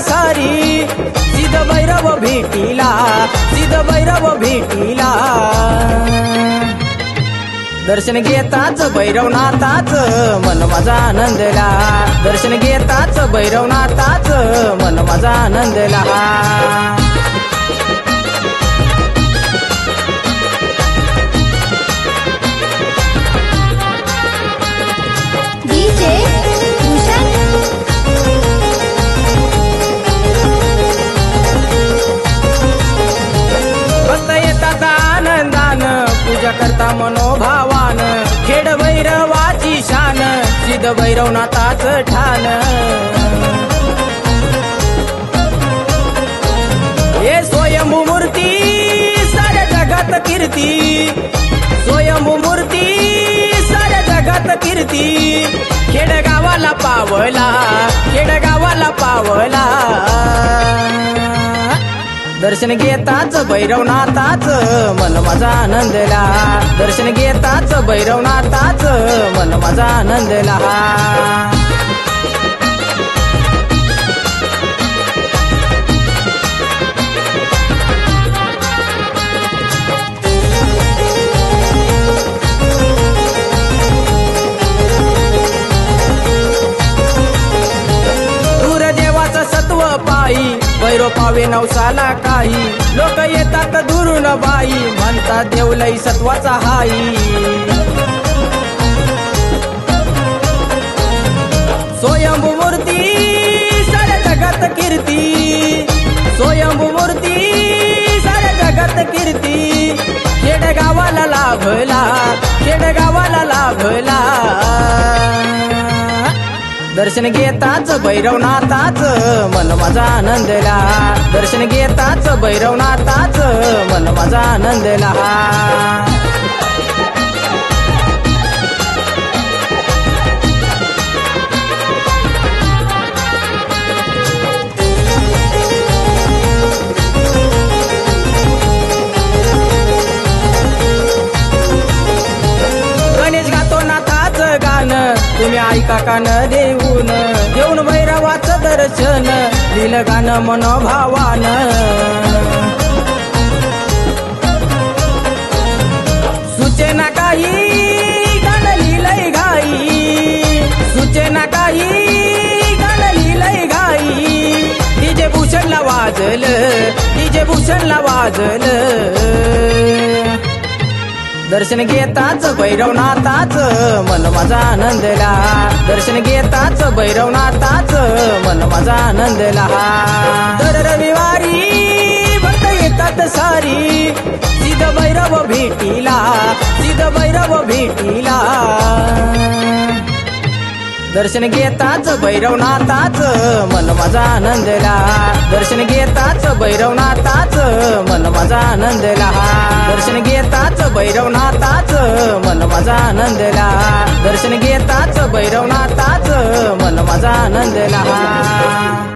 सारी। सिद्ध भैरव भेटीला सिद्ध भैरव भेटीला। दर्शन घेताच भैरवनाथाच मन माझा आनंदला. दर्शन घेताच भैरवनाथाच मन माझा आनंदला. मनोभावान खेड भैरवाची शान सिद्ध भैरवनाथाच ठाण हे स्वयंभू मूर्ती साऱ्या जगात कीर्ती. स्वयंभू मूर्ती साऱ्या जगात कीर्ती. खेडगावाला पावला खेडगावाला पावला. दर्शन घेताच भैरवनाथाच मन माझा आनंदला. दर्शन घेताच भैरवनाथाच मन माझा आनंद लहा. देवाचं सत्व पायी भैरो पावे नवसाला काही. लोक येतात दुरून बाई. म्हणतात देवलई सत्वाचा हाई. स्वयंभू मूर्ती सारे जगात कीर्ती. स्वयंभू मूर्ती सारे जगात कीर्ती. खेडगावाला लाभला खेडगावाला लाभला. दर्शन घेताच भैरवनाथाच मन माझा आनंदला. दर्शन घेताच भैरवनाथाच मन माझा आनंदला. तुम्ही ऐका कान देऊन देऊन भैरवाचं दर्शन लिहिलं गाणं मनोभावान. सुचेना काही गाणं लिहिलंय घाई सूचना काही गाणं लिहिलंय घाई. डीजे भूषणला वाजलं डीजे भूषणला वाजलं. दर्शन घेताच भैरवनाथाच मन माझा आनंदला. दर्शन घेताच भैरवनाथाच मन माझा आनंदला. दर रविवारी भक्त येतात सारी. सिद्ध भैरव भेटीला सिद्ध भैरव भेटीला. दर्शन घेताच भैरवनाथाच मन माझा आनंदला. दर्शन घेताच भैरवनाथाच मन माझा आनंदला. दर्शन घेताच भैरवनाथाच मन माझा आनंदला. दर्शन घेताच भैरवनाथाच मन माझा आनंदला.